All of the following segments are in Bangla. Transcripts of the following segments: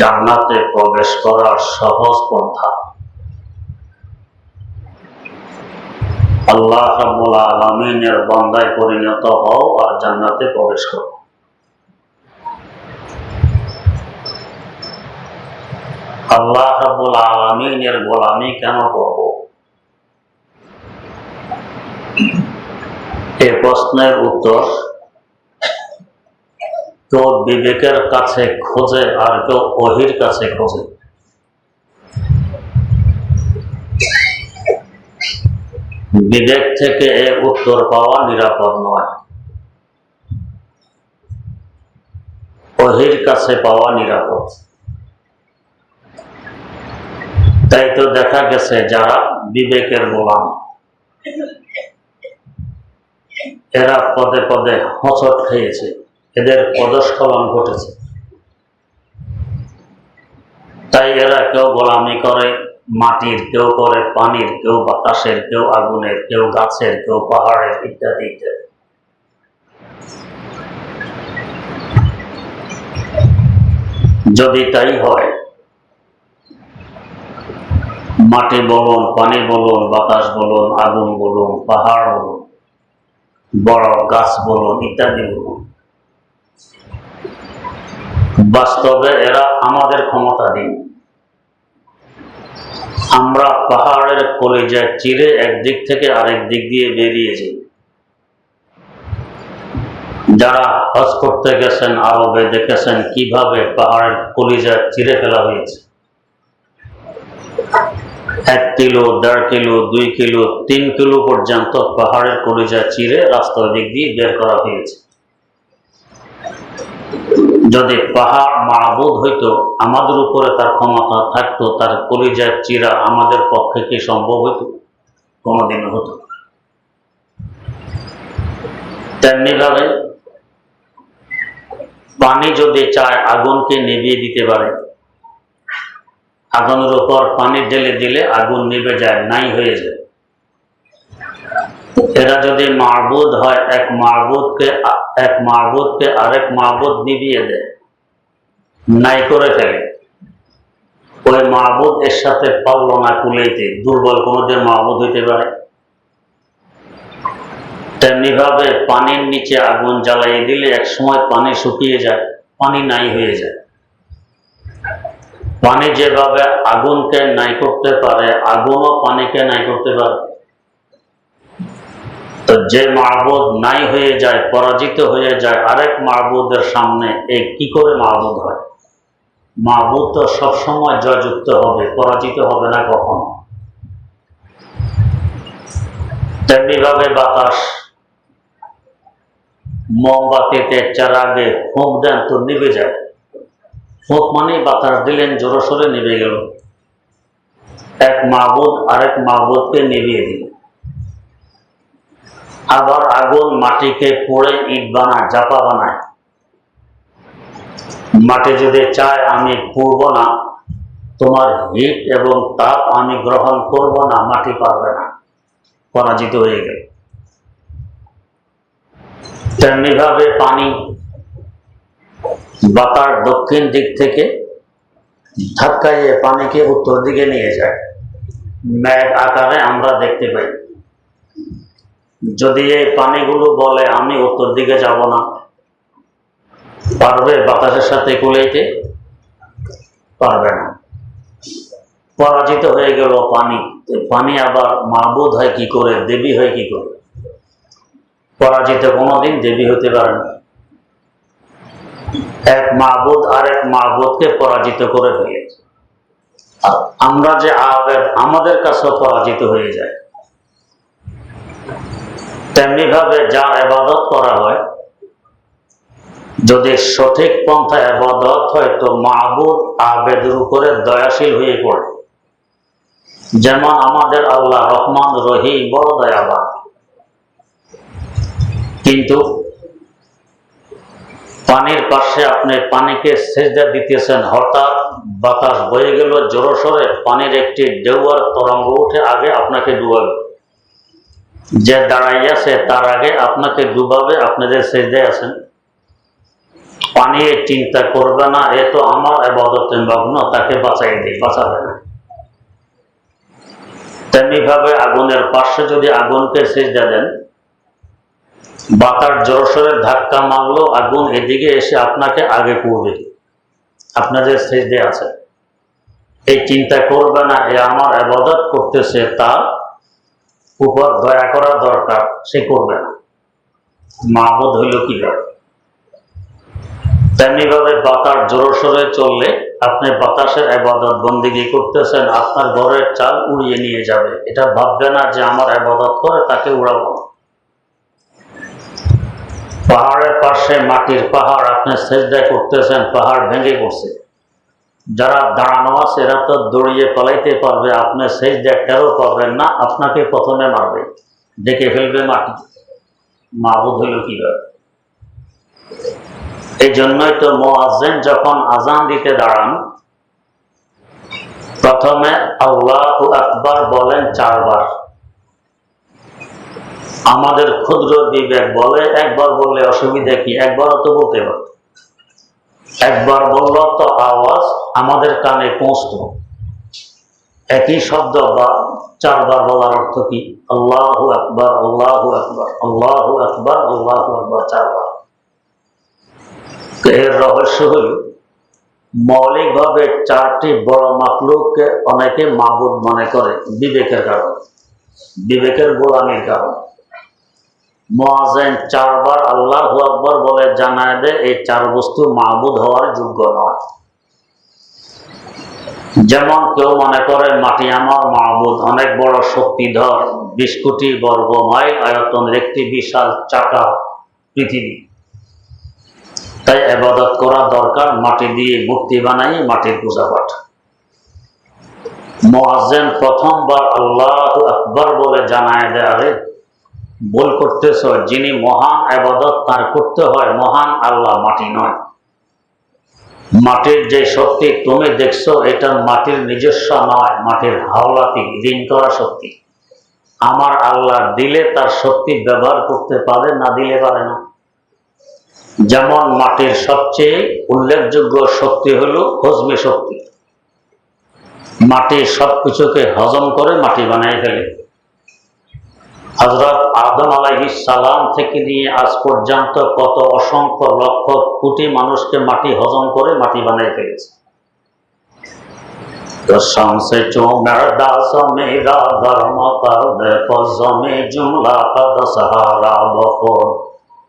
জান্নাতে প্রবেশ করার সহজ পন্থা। আল্লাহ আলামিনের বান্দায় পরিণত হও আর জান্নাতে প্রবেশ করো। আল্লাহ রাব্বুল আলামিনের গোলামি কেন করব? এ প্রশ্নের উত্তর কেউ বিবেকের কাছে খোঁজে আর কেউ অহির কাছে খোঁজে। বিবেক থেকে এর উত্তর পাওয়া নিরাপদ নয়। অহির কাছে পাওয়া নিরাপদ। তাই তো দেখা গেছে যারা বিবেকের গোলাম। এরা পদে পদে হচট খেয়েছে। এদের পদস্খলন ঘটেছে। তাই এরা কেউ গোলামি করে, মাটির কেউ করে, পানির কেউ বাতাসের, কেউ আগুনের, কেউ গাছের, কেউ পাহাড়ের ইত্যাদি ইত্যাদি। যদি তাই হয়, মাটি বলুন, পানি বলুন, বাতাস বলুন, আগুন বলুন, পাহাড় বলুন, বড় গাছ বলুন, ইত্যাদি বলুন। বাস্তবে এরা আমাদের ক্ষমতা দিন আমরা পাহাড়ের কলিজায় চিরে একদিক থেকে আরেক দিক দিয়ে বেরিয়ে যাই। যারা হজ করতে গেছেন, আরবে দেখেছেন কীভাবে পাহাড়ের কলিজা চিরে ফেলা হয়েছে। এক কিলো, দেড় কিলো, দুই কিলো, তিন কিলো পর্যন্ত পাহাড়ের কলিজা চিরে রাস্তার দিক দিয়ে বের করা হয়েছে। যদি পাহাড় মাহবুদ হইতো, আমাদের উপরে তার ক্ষমতা থাকতো, তার কলিজার চিরা আমাদের পক্ষে কি সম্ভব হইতো? কোনোদিন হতো না। তেমনি ভাবে পানি যদি চায়, আগুনকে নিভিয়ে দিতে পারে। আগুনের উপর পানি ঢেলে দিলে আগুন নিভে যায়, নাই হয়ে যায়। এরা যদি মাহবুদ হয়, এক মাহবুদকে এক মাহবুদকে আরেক মাহবুদ নিভিয়ে দেয়, নাই করে ফেলে। ওই মাহবুদ এর সাথে পারল না কুলাইতে, দুর্বল কোনোদিন মাহবুদ হইতে পারে। তেমনি ভাবে পানির নিচে আগুন জ্বালিয়ে দিলে এক সময় পানি শুকিয়ে যায়, পানি নাই হয়ে যায়। পানি যেভাবে আগুনকে নাই করতে পারে, আগুনও পানিকে নাই করতে পারে। তো যে মাহবুদ নাই হয়ে যায়, পরাজিত হয়ে যায়, আরেক মাহবুদের সামনে এই কি করে মাহবুদ হয়? মাহবুদ তো সবসময় জয়যুক্ত হবে, পরাজিত হবে না কখনো। তেমনি ভাবে বাতাস, মোমবাতিতে চারাগে ফুঁক দেন তো নিভে যায়। ফুঁক মানে বাতাস দিলেন জোরে সোরে নিভে গেল। এক মাহবুদ আরেক মাহবুদকে নিভিয়ে দিল। আবার আগুন মাটিকে পোড়ে ইট বানায়, জাপা বানায়। মাটি যদি চায়, আমি পুড়ব না। তোমার হিট এবং তাপ আমি গ্রহণ করব না, মাটি পারবে না। পরাজিত হয়ে গেল। তেমনি ভাবে পানি বাতার দক্ষিণ দিক থেকে ধাক্কাইয়ে পানিকে উত্তর দিকে নিয়ে যায়। ম্যাগ আকারে আমরা দেখতে পাই। যদি এই পানিগুলো বলে, আমি উত্তর দিকে যাব না। পারবে বাতাসের সাথে কুলাইতে? পারবে না। পরাজিত হয়ে গেল পানি। পানি আবার মাহবুদ হয় কি করে? দেবী হয় কি করে? পরাজিত কোনোদিন দেবী হতে পারে না। এক মাহবুদ আর এক মাহবুদকে পরাজিত করে আর আমরা যে আবেদ, আমাদের কাছেও পরাজিত হয়ে যায়। তেমনি ভাবে যা এবাদত করা হয়, যদি সঠিক পন্থা এবাদত হয়, তো মাহবুদ আবেদের উপরে দয়াশীল হয়ে পড়ে। যেমন আমাদের আল্লাহ রহমান রহি বড় দয়াবান। কিন্তু পানির পাশে আপনি পানিকে সেজদা দিতেছেন, হঠাৎ বাতাস বয়ে গেল, জোরসরে পানির একটি ঢেউয়ার তরঙ্গ উঠে আগে আপনাকে ডুবাবে। যে দাঁড়াইয়াছে, তার আগে আপনাকে ডুবাবে আপনাদের সেজদায় আছেন। পানি চিন্তা করবে না, এ তো আমার আবাদতে মগ্ন তাকে বাঁচাই দিই, বাঁচাবে না। তেমনি ভাবে আগুনের পাশে যদি আগুনকে সেজদা দেন, বাতার জোরসোরে ধাক্কা মারলো, আগুন এদিকে এসে আপনাকে আগে পড়বে। আপনাদের সেজদে আছে। এই চিন্তা করবে না, এ আমার আবাদত করতেছে তার উপর দয়া করা দরকার, সে করবে না। মাহবুদ হইল কীভাবে? তেমনি ভাবে বাতার জোরে সোরে চললে আপনি বাতাসের আবাদত বন্দিগি করতেছেন, আপনার ঘরের চাল উড়িয়ে নিয়ে যাবে। এটা ভাববে না যে আমার আবাদত করে তাকে উড়াবো। পাহাড়ের পাশে মাটির পাহাড়, আপনি সেজদা করতেছেন, পাহাড় ভেঙে পড়ছে। যারা দাঁড়ানো আছে, এরা তো দৌড়িয়ে পালাইতে পারবে, আপনি সেজদা টেরও পারবেন না, আপনাকে প্রথমে মারবে। ডেকে ফেলবে মাটি। মাহবুদ হইল কীভাবে? এই জন্যই তো মোয়াজ্জেন যখন আজান দিতে দাঁড়ান, প্রথমে আল্লাহ আকবার বলেন চারবার। আমাদের ক্ষুদ্র বিবেক বলে, একবার বললে অসুবিধা কি? একবারও তো বলতে পারত একবার বলল তো আওয়াজ আমাদের কানে পৌঁছত। একই শব্দ বা চারবার বলার অর্থ কি? আল্লাহ আকবার আল্লাহ আকবার আল্লাহ আকবার আল্লাহ আকবার চারবার। এর রহস্য হল, মৌলিকভাবে চারটি বড় মাকলুককে অনেকে মাবুদ মনে করে বিবেকের কারণে, বিবেকের গোলামির কারণে। মহাজেন চারবার আল্লাহ আকবর বলে জানায় দেয় এই চার বস্তু মাহবুদ হওয়ার যোগ্য নয়। যেমন কেউ মনে করে, মাটি আমার, মাহবুদ অনেক বড় শক্তিধর, বিশ কোটি বর্গ মাইল আয়তনের একটি বিশাল চাকা পৃথিবী। তাই আবাদত করা দরকার, মাটি দিয়ে মূর্তি বানাই, মাটির পূজা পাঠ মোয়াজেন প্রথমবার আল্লাহ আকবর বলে জানায় দেয়, আরে, ভুল করতেছ, যিনি মহান আবাদত তার করতে হয়, মহান আল্লাহ মাটি নয়। মাটির যে শক্তি তুমি দেখছ, এটা মাটির নিজস্ব নয়, মাটির হাওলাতি, ঋণ করা শক্তি। আমার আল্লাহ দিলে তার শক্তি ব্যবহার করতে পারে, না দিলে পারে না। যেমন মাটির সবচেয়ে উল্লেখযোগ্য শক্তি হলো হজমি শক্তি। মাটি সবকিছুকে হজম করে মাটি বানাই ফেলে। হজরত আদম আলাহি সালাম থেকে নিয়ে আজ পর্যন্ত কত অসংখ্য লক্ষ কোটি মানুষকে মাটি হজম করে মাটি বানিয়ে ফেলেছে कसम से जो मर्दास मेरा धर्म कर दे पजमे जुमला कद सहारा बकोर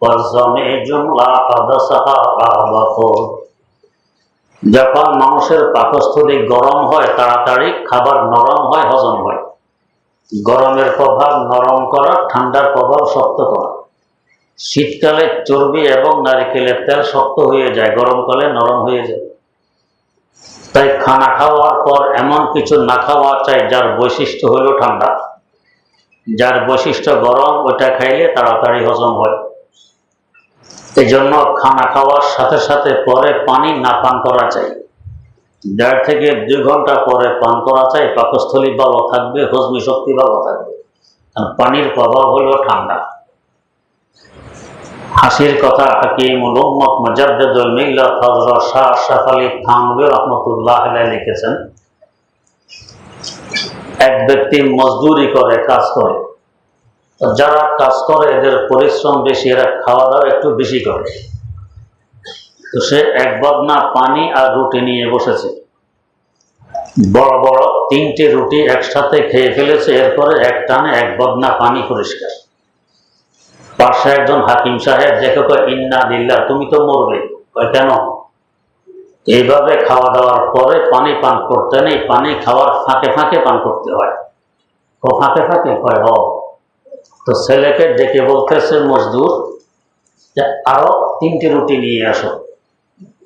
पजमे जुमला कद सहारा बकोर যখন মানুষের পাকস্থলী গরম হয় তাড়াতাড়ি খাবার নরম হয় হজম হয় গরমের প্রভাব, নরম করা, ঠান্ডার প্রভাব শক্ত করা। শীতকালে চর্বি এবং নারিকেলের তেল শক্ত হয়ে যায় গরমকালে নরম হয়ে যায়। তাই খানা খাওয়ার পর এমন কিছু না খাওয়া চাই, যার বৈশিষ্ট্য হলো ঠান্ডা। যার বৈশিষ্ট্য গরম, ওটা খাইলে তাড়াতাড়ি হজম হয়। এই জন্য খানা খাওয়ার সাথে সাথে পরে পানি না পান করা চাই। দেড় থেকে দুই ঘণ্টা পরে পান করা চাই, পাকস্থলী ভালো থাকবে, হজমি শক্তি ভালো থাকবে। কারণ পানির প্রভাব হলো ঠান্ডা। হাসির কথা হাকিম উম্মত মুজাদ্দুল মিল্লাত হযরত শাহ আলী লিখেছেন, এক ব্যক্তি মজদুরি করে, কাজ করে। যারা কাজ করে, এদের পরিশ্রম বেশি, এরা খাওয়া দাওয়া একটু বেশি করে। তো সে এক বদনা পানি আর রুটি নিয়ে বসেছে। বড় বড় তিনটে রুটি একসাথে খেয়ে ফেলেছে, এরপরে এক টানে এক বদনা পানি পরিষ্কার। পাশে একজন হাকিম সাহেব দেখে ইন্না দিল্লা তুমি তো মরবে। কেন? এইভাবে খাওয়া দাওয়ার পরে পানি পান করতে নেই, পানি খাওয়ার ফাঁকে ফাঁকে পান করতে হয়। ও ফাঁকে ফাঁকে কয়, হ। তো ছেলেকে ডেকে বলতেছে মজদুর, যে আরও তিনটি রুটি নিয়ে আসো।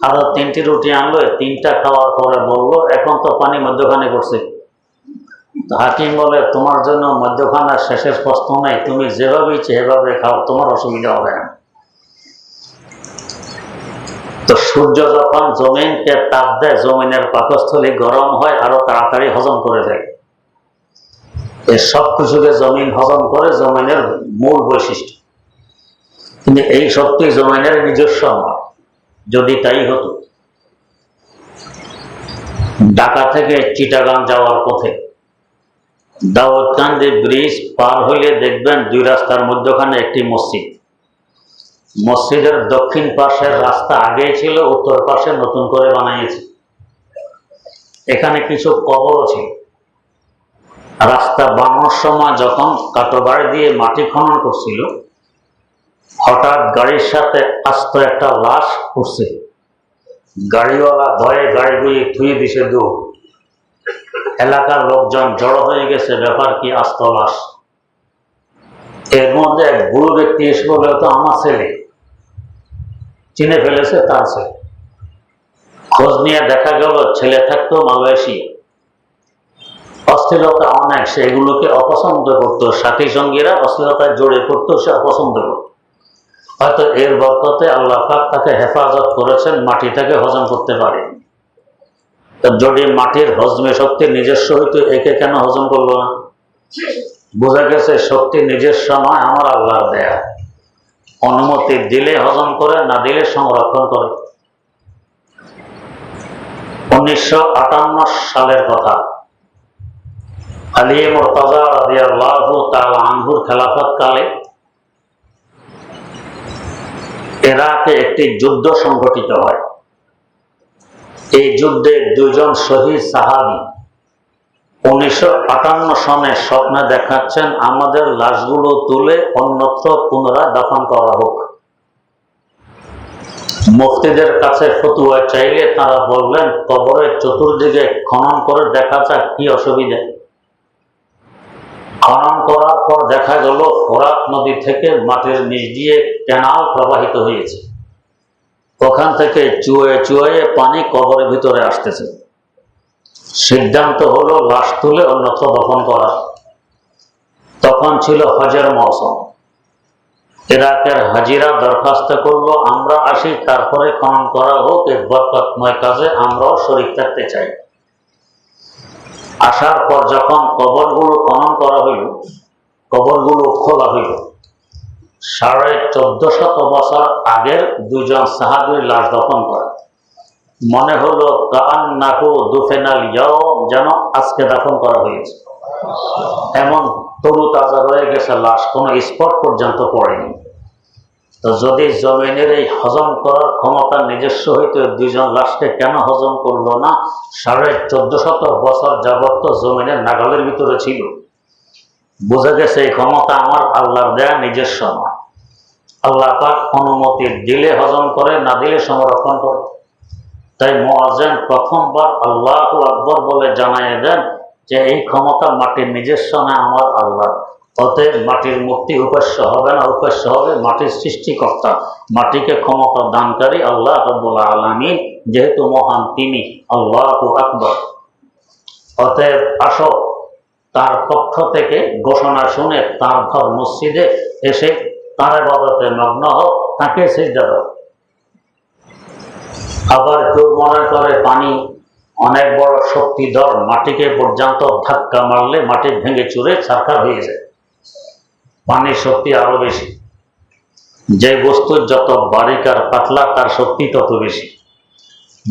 আরও তিনটি রুটি আনলো, তিনটা খাওয়ার পরে বলল, এখন তো পানি মধ্যখানে করছে হাকিম বলে, তোমার জন্য মধ্যখানার শেষের প্রশ্ন নেই, তুমি যেভাবে ইচ্ছে সেভাবে খাও, তোমার অসুবিধা হবে না। তো সূর্য যখন জমিনকে তাপ দেয়, জমিনের পাকস্থলী গরম হয় আরও তাড়াতাড়ি হজম করে দেয়। এই সব কিছুকে জমিন হজম করে জমিনের মূল বৈশিষ্ট্য। কিন্তু এই শক্তি জমিনের নিজস্ব নয় যদি তাই হতো। ঢাকা থেকে চিটাগাং যাওয়ার পথে দাউদকান্দি ব্রিজ পার হইলে দেখবেন দুই রাস্তার মধ্যখানে একটি মসজিদ। মসজিদের দক্ষিণ পাশের রাস্তা আগেই ছিল, উত্তর পাশে নতুন করে বানিয়েছে এখানে কিছু কবরও ছিল রাস্তা বানানোর সময় যখন কাটোবাড়ি দিয়ে মাটি খনন করছিল হঠাৎ গাড়ির সাথে আস্ত একটা লাশ উঠছে গাড়িওয়ালা ভয়ে গাড়িগুলি থুয়ে দিছে দূর এলাকার লোকজন জড়ো হয়ে গেছে, ব্যাপার কি আস্ত লাশ? এর মধ্যে এক বুড়ো ব্যক্তি এসে বলে তো আমার ছেলে। চিনে ফেলেছে তার ছেলে। খোঁজ নিয়ে দেখা গেল, ছেলে থাকতো মালয়েশিয়া অস্থিরতা অনেক সেগুলোকে অপছন্দ করতো। সাথী সঙ্গীরা অস্থিরতায় জড়ে পড়তো, সে অপছন্দ করত। হয়তো এর বরকতে আল্লাহ পাক তাকে হেফাজত করেছেন, মাটিটাকে হজম করতে পারেনি তো যদি মাটির হজমে শক্তি নিজস্ব হইতো একে কেন হজম করল না? বোঝা গেছে শক্তি নিজস্ব নয় আমার আল্লাহ দেয়া। অনুমতি দিলে হজম করে, না দিলে সংরক্ষণ করে। উনিশশো আটান্ন সালের কথা। আলী মোরতাজা রাদিয়াল্লাহু তাআলা আনহুর খেলাফত কালে ইরাকে একটি যুদ্ধ সংঘটিত হয়। এই যুদ্ধে দুজন শহীদ সাহাবি উনিশশো আটান্ন সনে স্বপ্নে দেখাচ্ছেন, আমাদের লাশগুলো তুলে অন্যত্র পুনরায় দাফন করা হোক। মুফতিদের কাছে ফতুয়া চাইলে তারা বললেন, কবরের চতুর্দিকে খনন করে দেখা যাক কি অসুবিধা। খনন করার পর দেখা গেল, ফোরাত নদী থেকে মাটির নিচ দিয়ে ক্যানাল প্রবাহিত হয়েছে। ওখান থেকে চুয়ে চুয়ে পানি কবরের ভিতরে আসতেছে। সিদ্ধান্ত হলো লাশ তুলে অন্যত্র দফন করা। তখন ছিল হজের মৌসুম। ইরাকের হাজিরা দরখাস্ত করল, আমরা আসি, তারপরে খনন করা হোক এই বরকতময় কাজে আমরাও শরীর থাকতে চাই। আসার পর যখন কবরগুলো খনন করা হইল, কবরগুলো খোলা হইল। সাড়ে চোদ্দ শত বছর আগের দুজন সাহাবির লাশ দফন করা। মনে হলো কান নাকু দুফেনাল ইয়াও যেন আজকে দাফন করা হয়েছে। এমন তরু তাজা রয়ে গেছে, লাশ কোনো স্পট পর্যন্ত পড়েনি। তো যদি জমিনের এই হজম করার ক্ষমতা নিজস্ব হইতে দুইজন লাশকে কেন হজম করল না? সাড়ে চোদ্দ শত বছর যাবত জমিনের নাগালের ভিতরে ছিল। বোঝা গেছে এই ক্ষমতা আমার, আল্লাহর দেয়া নিজস্ব নয় আল্লাহ পাক অনুমতি দিলে হজম করে, না দিলে সংরক্ষণ করে। তাই মোয়াজেন প্রথমবার আল্লাহ আকবর বলে জানাই দেন যে এই ক্ষমতা মাটির নিজস্ব না, আমার আল্লাহ অতএব মাটির মুক্তি উপাস্য হবে না, উপাস্য হবে মাটির সৃষ্টিকর্তা। মাটিকে ক্ষমতা দানকারী আল্লাহ রব্বুল আলমী যেহেতু মহান তিনি, আল্লাহ আকবর। অতএব আসো, তার পক্ষ থেকে ঘোষণা শুনে তার ঘর মসজিদে এসে তার বাবতে মগ্ন হোক তাকে সিজদা দাও। আবার কেউ মনে করে পানি অনেক বড় শক্তিধর, মাটিকে পর্যন্ত ধাক্কা মারলে মাটি ভেঙে চুরে ছারখার হয়ে যায়। পানির শক্তি আরও বেশি। যে বস্তুর যত বারিক আর পাতলা, তার শক্তি তত বেশি।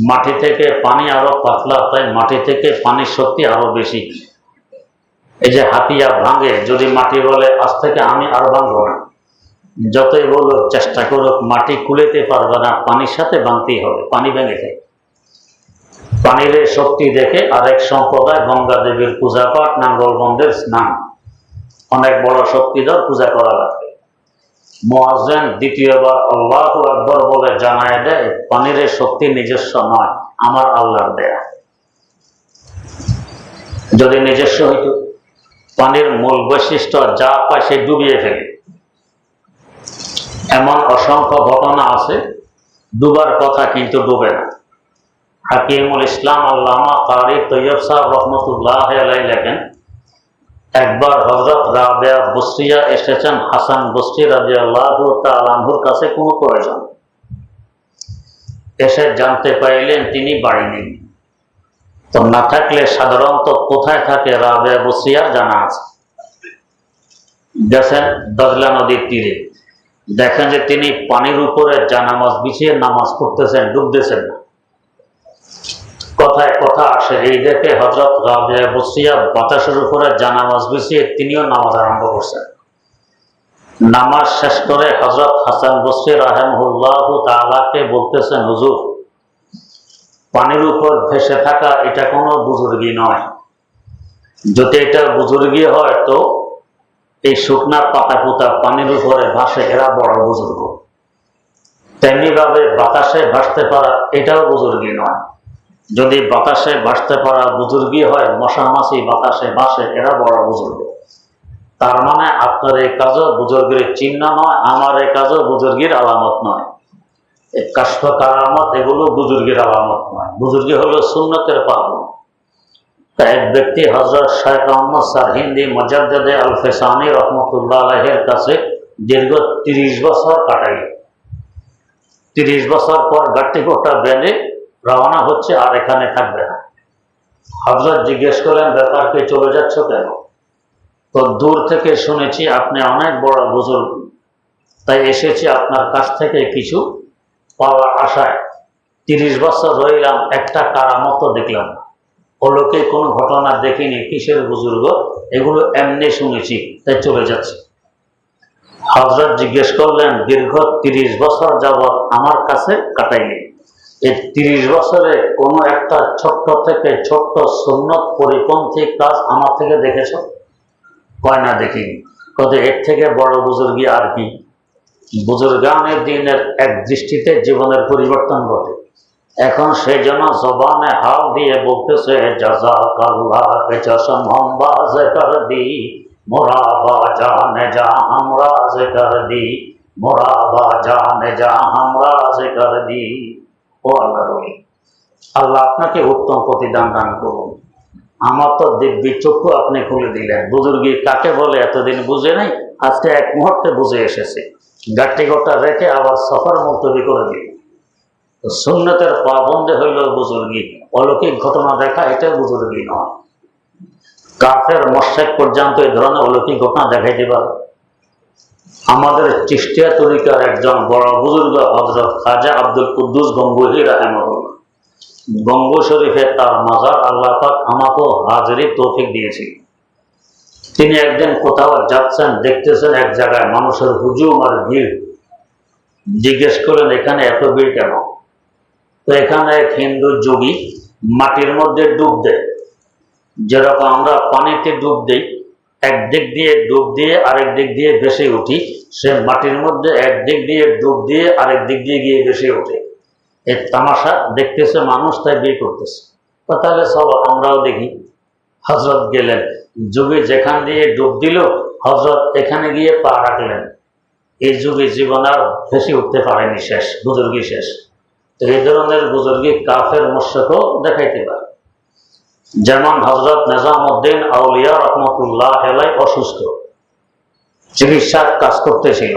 মাটি থেকে পানি আরও পাতলা, তাই মাটি থেকে পানির শক্তি আরও বেশি। এই যে হাতিয়া ভাঙে, যদি মাটি বলে, আজ থেকে আমি আর ভাঙবো না। যতই বলুক, চেষ্টা করুক, মাটি কুলেতে পারবে না, পানির সাথে ভাঙতেই হবে, পানি ভেঙে যায়। পানির শক্তি দেখে আরেক সম্প্রদায় গঙ্গা দেবীর পূজা পাঠ নাঙ্গলবন্দের স্নান। অনেক বড় শক্তিধর পূজা করা লাগবে। মোয়াজেন দ্বিতীয়বার আল্লাহ আকবর বলে জানায় দেয়, পানির শক্তি নিজস্ব নয়, আমার আল্লাহর দেয়া। যদি নিজস্ব হইত, পানির মূল বৈশিষ্ট্য যা পায় সে ডুবিয়ে ফেলে। এমন অসংখ্য ঘটনা আছে, ডুবার কথা কিন্তু ডুবে না। হাকিমুল ইসলাম আল্লামা কারি তৈয়ব সাহেব রহমতুল্লাহ আলাই লেখেন একবার হজরত রাবেয়া বস্রিয়া এসেছেন, হাসান বস্রি রাজি কাছে কোনো প্রয়োজন। এসে জানতে পাইলেন তিনি বাড়ি নেই। তো না থাকলে সাধারণত কোথায় থাকে রাবেয়া বস্রিয়ার জানা আছে। গেছেন দজলা নদীর তীরে। দেখেন যে তিনি পানির উপরে জানামাজ বিছিয়ে নামাজ পড়তেছেন, ডুবতেছেন না কথায় কথা আসে এই দেখে হজরত রাবিয়া বসিয়া বাতাসের উপরে জানামাজ বিছিয়ে তিনিও নামাজ আরম্ভ করছেন। নামাজ শেষ করে হজরত হাসান বসরি রাহেমহুল্লাহ তালাকে বলতেছেন, হুজুর, পানির উপর ভেসে থাকা এটা কোনো বুজুর্গি নয়। যদি এটা বুজুর্গি হয় তো এই শুকনা পাতা পোতা পানির উপরে ভাসে, এরা বড় বুজুর্গ। তেমনি ভাবে বাতাসে ভাসতে পারা এটাও বুজুর্গি নয়। যদি বাতাসে ভাসতে পারা বুজুর্গি হয় মশামাছি বাতাসে বাসে এরা বড় বুজুর্গ। তার মানে আপনার এই কাজও বুজুর্গের চিহ্ন নয়, আমার এই কাজও বুজুর্গের আলামত নয়। কারামত, এগুলো বুজুর্গের আলামত নয়। বুজুর্গি হলো সুন্নতের তা এক ব্যক্তি হজরত শাহ মোহাম্মদ স্যার হিন্দি মজাদ্দে আল ফেসানি রহমতুল্লাহ আলহের কাছে দীর্ঘ তিরিশ বছর কাটাইল তিরিশ বছর পর গাট্টি কোটা বেঁধে রওনা হচ্ছে আর এখানে থাকবে না। হজরত জিজ্ঞেস করেন ব্যাপারকে চলে যাচ্ছ কেন? তো দূর থেকে শুনেছি, আপনি অনেক বড় বুজুর্গ। তাই এসেছি আপনার কাছ থেকে কিছু পাওয়ার আশায়। তিরিশ বছর রইলাম, একটা কারামত দেখলাম না। ওলোকে কোনো ঘটনা দেখিনি, কিসের বুজুর্গ? এগুলো এমনি শুনেছি, তাই চলে যাচ্ছে। হজরত জিজ্ঞেস করলেন, দীর্ঘ তিরিশ বছর যাবৎ আমার কাছে কাটাইনি। এই তিরিশ বছরে কোনো একটা ছোট্ট থেকে ছোট্ট সুন্নত পরিপন্থী কাজ আমার থেকে দেখেছ? কয় না দেখিনি। কত এর থেকে বড় বুজুর্গি আর কি? বুজুর্গানের দিনের এক দৃষ্টিতে জীবনের পরিবর্তন ঘটে। এখন সে যেন জবানে হাল দিয়ে বলতেছে দি, মোরা বা জানে যা আমরা কর দি, মোরা বা জানে যা আমরা কর দি। আল্লাহ রবি আল্লাহ আপনাকে উত্তম প্রতিদান দান করুন। আমার তো দিব্যি চক্ষু আপনি খুলে দিলেন। বুজুর্গি কাকে বলে এতদিন বুঝে নাই, আজকে এক মুহূর্তে বুঝে এসেছে। গাট্টি গোটা রেখে আবার সফর মুলতবি করে দিল। সুন্নতের পাবন্দে হইল বুজুর্গি। অলৌকিক ঘটনা দেখা এটা বুজুর্গি নয়। কাফের মশেক পর্যন্ত এই ধরনের অলৌকিক ঘটনা দেখাইতে পারে। আমাদের চিষ্টিয়া তরিকার একজন বড় বুজুর্গ হজরত খাজা আব্দুল কুদ্দুস গঙ্গুহি রাহেমুল্লাহ গঙ্গ শরীফে তার মাজার আল্লাহ পাক আমাকেও হাজিরি তৌফিক দিয়েছিল তিনি একদিন কোথাও যাচ্ছেন, দেখতেছেন এক জায়গায় মানুষের হুজুম আর ভিড়। জিজ্ঞেস করলেন, এখানে এত ভিড় কেন? তো এখানে এক হিন্দু যোগী মাটির মধ্যে ডুব দেয়। যেরকম আমরা পানিতে ডুব দিই এক দিক দিয়ে ডুব দিয়ে আরেক দিক দিয়ে ভেসে উঠি, সে মাটির মধ্যে এক দিক দিয়ে ডুব দিয়ে আরেক দিক দিয়ে গিয়ে ভেসে ওঠে। এর তামাশা দেখতেছে মানুষ, তাই বিয়ে করতেছে। তাহলে চলো, আমরাও দেখি। হজরত গেলেন, যুগে যেখান দিয়ে ডুব দিল হজরত এখানে গিয়ে পা রাখলেন। এই যুগে জীবন আর ভেসে উঠতে পারেনি শেষ বুজুর্গি শেষ। তো এই ধরনের বুজুর্গি কাফের মোর্শেকও দেখাইতে পারে। যেমন হজরত নিজামুদ্দিন আউলিয়া রহমতুল্লাহ হেলাই অসুস্থ। চিকিৎসার কাজ করতেছিল।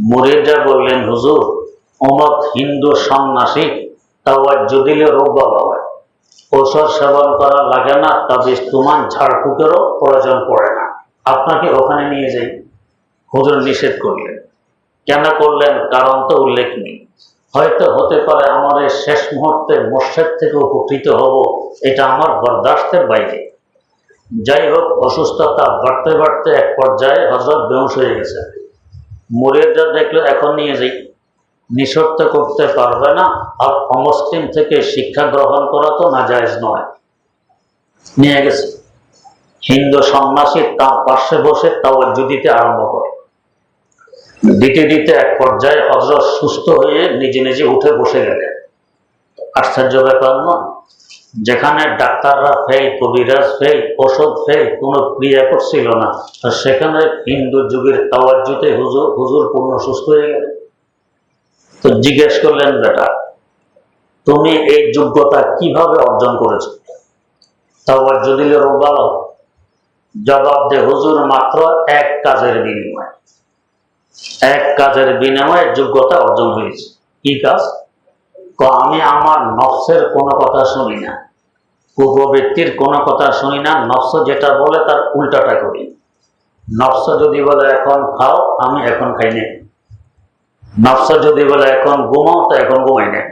মুরিদরা বললেন, হুজুর অমক হিন্দু সন্ন্যাসী, তাওয়াজ্জু দিলে রোগ ভালো হয়। ঔষধ সেবন করা লাগে না তবে তুমান ঝাড়ফুকেরও প্রয়োজন পড়ে না। আপনাকে ওখানে নিয়ে যাই। হুজুর নিষেধ করলেন। কেন করলেন? কারণ তো উল্লেখ নেই। হয়তো হতে পারে আমাদের শেষ মুহূর্তে মোর্শেদ থেকে উপকৃত হব, এটা আমার বরদাস্তের বাইরে। যাই হোক, অসুস্থতা বাড়তে বাড়তে এক পর্যায়ে হজরত বেউস হয়ে গেছে। মুরিদরা দেখল, এখন নিয়ে যাই। নিঃশর্ত করতে পারবে না আর অমুসলিম থেকে শিক্ষা গ্রহণ করা তো নাজায়জ নয়। নিয়ে গেছে। হিন্দু সন্ন্যাসী তার পাশে বসে তাওয়াজ্জু দিতে আরম্ভ করে। দিতে দিতে এক পর্যায়ে হজরত সুস্থ হয়ে নিজে নিজে উঠে বসে গেলেন। আশ্চর্য ব্যাপার নয়, যেখানে ডাক্তাররা ফেল কবিরাজ ফেল ওষুধ ফেল কোনো ক্রিয়া করছিল না সেখানে হিন্দু যুগের তাওয়াজ্জুতে হুজুর হুজুর পূর্ণ সুস্থ হয়ে গেল। তো জিজ্ঞেস করলেন, বেটা, তুমি এই যোগ্যতা কীভাবে অর্জন করেছ? তাওয়াজ্জু দিলে রোগ জবাব দে হুজুর মাত্র এক কাজের বিনিময়। এক কাজের বিনিময়ে যোগ্যতা অর্জন হয়েছে। কি কাজ? আমি আমার নফসের কোনো কথা শুনি না। পূর্ব ব্যক্তির কোনো কথা শুনি না, নফস যেটা বলে তার উল্টাটা করি। নফস যদি বলে এখন খাও, আমি এখন খাই না নফসা যদি বলে এখন ঘুমাও, তো এখন ঘুমাই না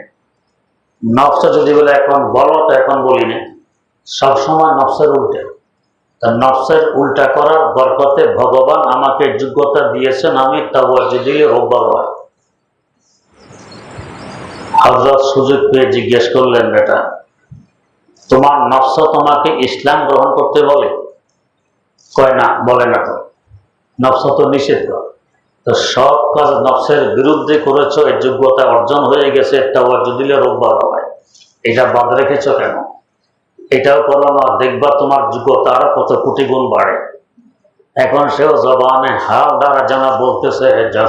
নফসা যদি বলে এখন বলো, তো এখন বলি না সবসময় নফসের উল্টে। নফসের উল্টা করার বরকতে ভগবান আমাকে যোগ্যতা দিয়েছেন আমি তাওয়াজ্জু দিলে হয় হজরত সুযোগ পেয়ে জিজ্ঞেস করলেন, বেটা, তোমার নফস তোমাকে ইসলাম গ্রহণ করতে বলে? কয় না, বলে না তো। নফস তো নিষিদ্ধ। তো সব কাজ নফসের বিরুদ্ধে করেছ এর যোগ্যতা অর্জন হয়ে গেছে তাওয়াজ্জু দিলে রোববার হয় এটা বাদ রেখেছ কেন? এটাও করো না, দেখবা তোমার যোগ্যতা আরও কত কোটি গুণ বাড়ে। এখন সেও জবানে হাল দ্বারা জানা বলতেছে যা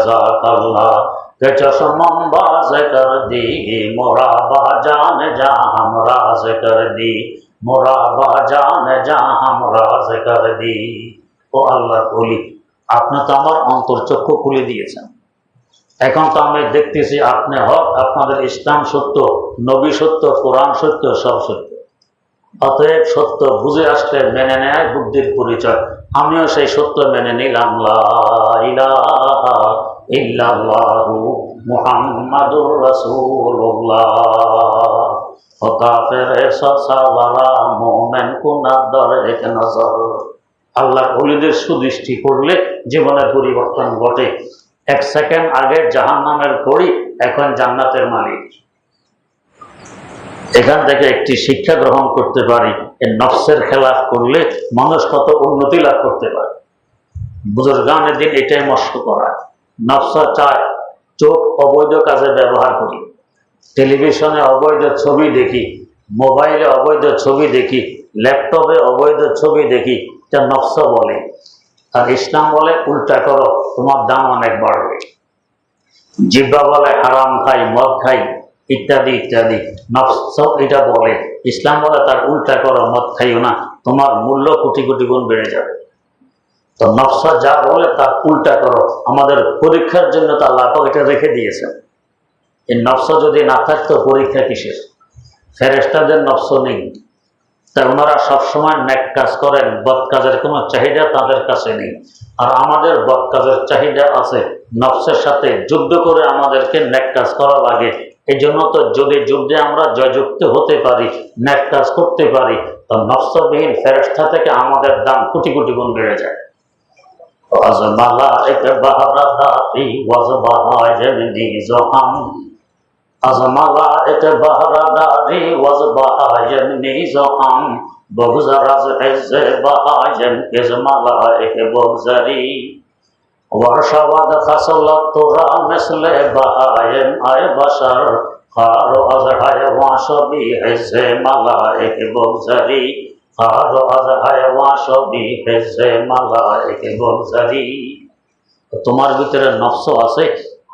আপনি তো আমার অন্তর্চক্ষু খুলে দিয়েছেন। এখন তো আমি দেখতেছি আপনি হক, আপনাদের ইসলাম সত্য, নবী সত্য, কোরআন সত্য, সব সত্য। অতএব সত্য বুঝে আসলে মেনে নেয় বুদ্ধির পরিচয়। আমিও সেই সত্য মেনে নিলাম। আল্লাহ ওলিদের সুদৃষ্টি করলে জীবনের পরিবর্তন ঘটে। এক সেকেন্ড আগে জাহান্নামের কড়ি এখন জান্নাতের মালিক। এখান থেকে একটি শিক্ষা গ্রহণ করতে পারি এই নফসের খেলাফ করলে মানুষ কত উন্নতি লাভ করতে পারে। বুজুর্গানের দিন এটাই মস্ত করা। নফসা চায় চোখ অবৈধ কাজে ব্যবহার করি। টেলিভিশনে অবৈধ ছবি দেখি, মোবাইলে অবৈধ ছবি দেখি, ল্যাপটপে অবৈধ ছবি দেখি এটা নফসা বলে। আর ইসলাম বলে, উল্টা করো, তোমার দাম অনেক বাড়বে। জিব্বা বলে, হারাম খাই, মদ খাই ইত্যাদি ইত্যাদি। নফস এটা বলে। ইসলাম বলে তার উল্টা করো, মদ খাইও না। তোমার মূল্য কোটি কোটি গুণ বেড়ে যাবে। তো নফসা যা বলে তার উল্টা করো। আমাদের পরীক্ষার জন্য তো আল্লাহ পাক এটা রেখে দিয়েছেন এই নফসা যদি না থাকতো, পরীক্ষা কিসের? ফেরেস্তাদের নফস নেই। তা ওনারা সবসময় ন্যাক কাজ করেন, বদ কাজের কোনো চাহিদা তাদের কাছে নেই। আর আমাদের বদ কাজের চাহিদা আছে। নফসের সাথে যুদ্ধ করে আমাদেরকে ন্যাক কাজ করা লাগে। এই জন্য তো যদি যুদ্ধে আমরা জয়যুক্ত হতে পারি, ন্যাক কাজ করতে পারি। তো নকশবিহীন ফেরস্তা থেকে আমাদের দাম কোটি কোটি গুণ বেড়ে যায়। বহুজারি ورشواد خصلت ترى مثل بهايم اي بشر خارو از حيوان شبي حز ملائك بغزري خارو از حيوان شبي حز ملائك بغزري তোমার ভিতরে নফস আছে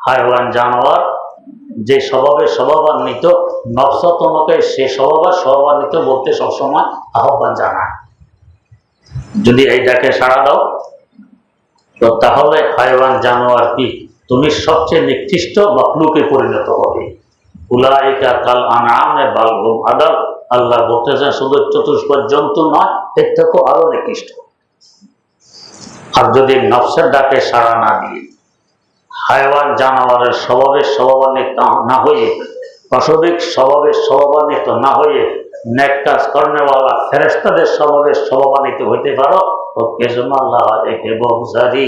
হাইওয়ান জানোয়ার যে স্বভাবে স্বভাবান্বিত নফস তোমাকে সে স্বভাব স্বভাবান্বিত বলতে সবসময় আহ্বান জানায় যদি এইটাকে সাড়া দাও তো তাহলে হাইওয়ান জানোয়ার কি? তুমি সবচেয়ে নিকৃষ্ট মখলুকে পরিণত হবে। উলাইকা কাল আনামে আদাল। আল্লাহ বলতেছেন, শুধু নয়, এর থেকেও আরও নিকৃষ্ট। আর যদি নফসের ডাকে সাড়া না দিয়ে হায়ওয়ান জানোয়ারের স্বভাবের স্বভাবান্বিত না হয়ে অস্বাভাবিক স্বভাবের স্বভাবান্বিত না হয়ে নেক কাজ কর্মেওয়ালা ফেরেস্তাদের স্বভাবের স্বভাবান্বিত হইতে পারো ও কেজমাল্লাহ একে বহুজারি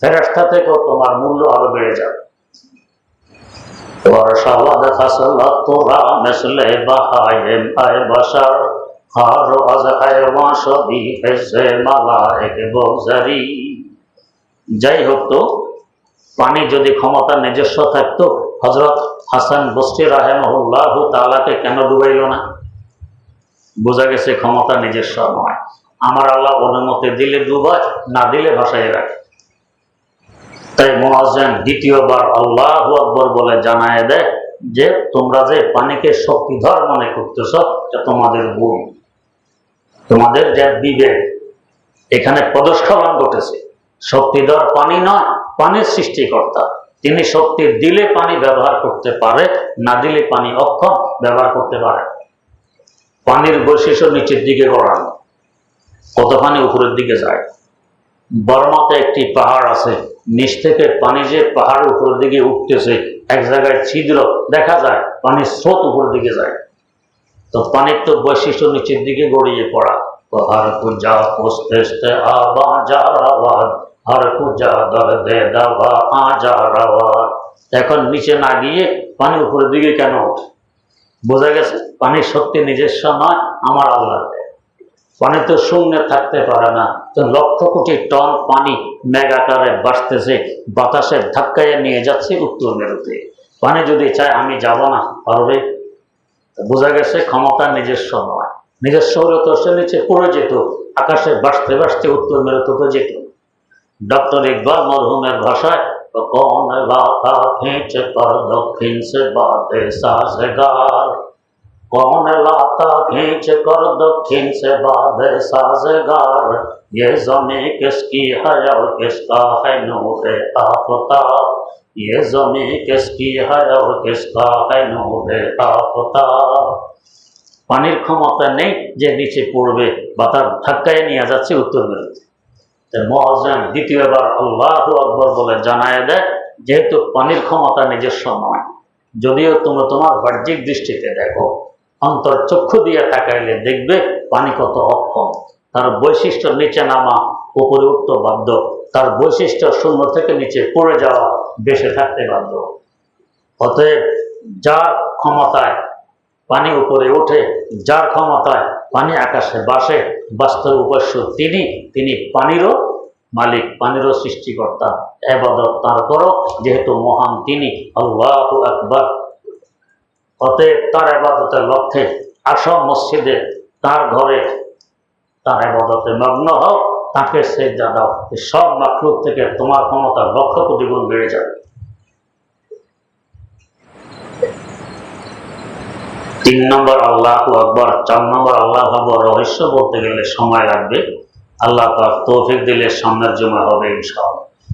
ফেরেস্তা থেকেও তোমার মূল্য আরো বেড়ে যাবে ورشواد خصلت ترى مثل بهائم أي بشر خار از حیوان شبی حز ملائک بگذری যাই হোক তো পানি যদি ক্ষমতা নিজস্ব থাকতো হজরত হাসান বস্তি রাহেমহুল্লাহ তালাকে কেন ডুবাইল না বোঝা গেছে ক্ষমতা নিজস্ব নয়। আমার আল্লাহ অনুমতি দিলে ডুবায় না দিলে ভাসাই রাখে। তাই মহাজেন দ্বিতীয়বার আল্লাহ আকবর বলে জানায় দেয় যে, তোমরা যে পানিকে শক্তিধর মনে করতেছ, এটা তোমাদের ভুল তোমাদের যে বিবেক, এখানে পদস্খলন ঘটেছে। শক্তিধর পানি নয়, পানির সৃষ্টিকর্তা। তিনি শক্তি দিলে পানি ব্যবহার করতে পারে, না দিলে পানি অক্ষম ব্যবহার করতে পারে। পানির বৈশিষ্ট্য নিচের দিকে গড়ানো। কত পানি উপরের দিকে যায়? বর্মাতে একটি পাহাড় আছে, নিচ থেকে পানি যে পাহাড় উপরের দিকে উঠতেছে, এক জায়গায় ছিদ্র, দেখা যায়, পানির স্রোত উপরের দিকে যায়। তো পানির তো বৈশিষ্ট্য নিচের দিকে গড়িয়ে পড়া। হর পূজা পুস্তে আবা যা হর পূজা দর্দে দাবা আ যা এখন নিচে না গিয়ে পানি উপরের দিকে কেন ওঠে? বোঝা গেছে, পানি সত্যি নিজস্ব নয়, আমার আল্লাহ পানি তো শূন্য থাকতে পারে না। তো লক্ষ কোটি টন পানি মেঘাকারে বাড়তেছে, বাতাসে ধাক্কায় নিয়ে যাচ্ছে উত্তর মেরুতে। পানি যদি চায়, আমি যাব না, পারবে? বোঝা গেছে, ক্ষমতা নিজস্ব নয়। নিজস্ব হলে তো সে নিচে পড়ে যেত, আকাশে বাঁচতে বাঁচতে উত্তর মেরুতে যেত। ডক্টর ইকবাল মরহুমের ভাষায় तो कौन लाता खींच पर दक्षिण से बाधे साजगार कौन लाता खींच कर दक्षिण से बाधे साजगार ये जमी किसकी है और किसका है नूर आफताब? ये जमी किसकी है और किसका है नूर आफताब? পানির ক্ষমতা নেই যে নিচে পড়বে বাতার ধাক্কায় নিয়ে যাচ্ছে উত্তর মেরুতে মহাজন দ্বিতীয়বার আল্লাহ আকবর বলে জানায় দেয় যেহেতু পানির ক্ষমতা নিজস্ব নয়, যদিও তুমি তোমার বাহ্যিক দৃষ্টিতে দেখো, অন্তর চক্ষু দিয়ে তাকাইলে দেখবে পানি কত অক্ষম, তার বৈশিষ্ট্য নিচে নামা উপরে উঠতে বাধ্য, তার বৈশিষ্ট্য শূন্য থেকে নিচে পড়ে যাওয়া বেঁচে থাকতে বাধ্য। অতএব যার ক্ষমতায় পানি উপরে ওঠে, যার ক্ষমতায় পানি আকাশে বাসে বাস্তব উপাস্য তিনি তিনি পানিরও মালিক, পানিরও সৃষ্টিকর্তা, এবাদত তার করো, যেহেতু মহান তিনি, আল্লাহ আকবর। অতএব তার এবাদতের লক্ষ্যে আসো মসজিদে তার ঘরে তার এবাদতে মগ্ন হও, তাকে সে দাও। সব মাকলুক থেকে তোমার ক্ষমতা লক্ষ কোটি গুণ বেড়ে যাবে। তিন নম্বর আল্লাহ আকবর, চার নম্বর আল্লাহ আকবর রহস্য বলতে গেলে সময় লাগবে। আল্লাহ তোফিক দিলে সামনের জমা হবে ইনশাআল্লাহ।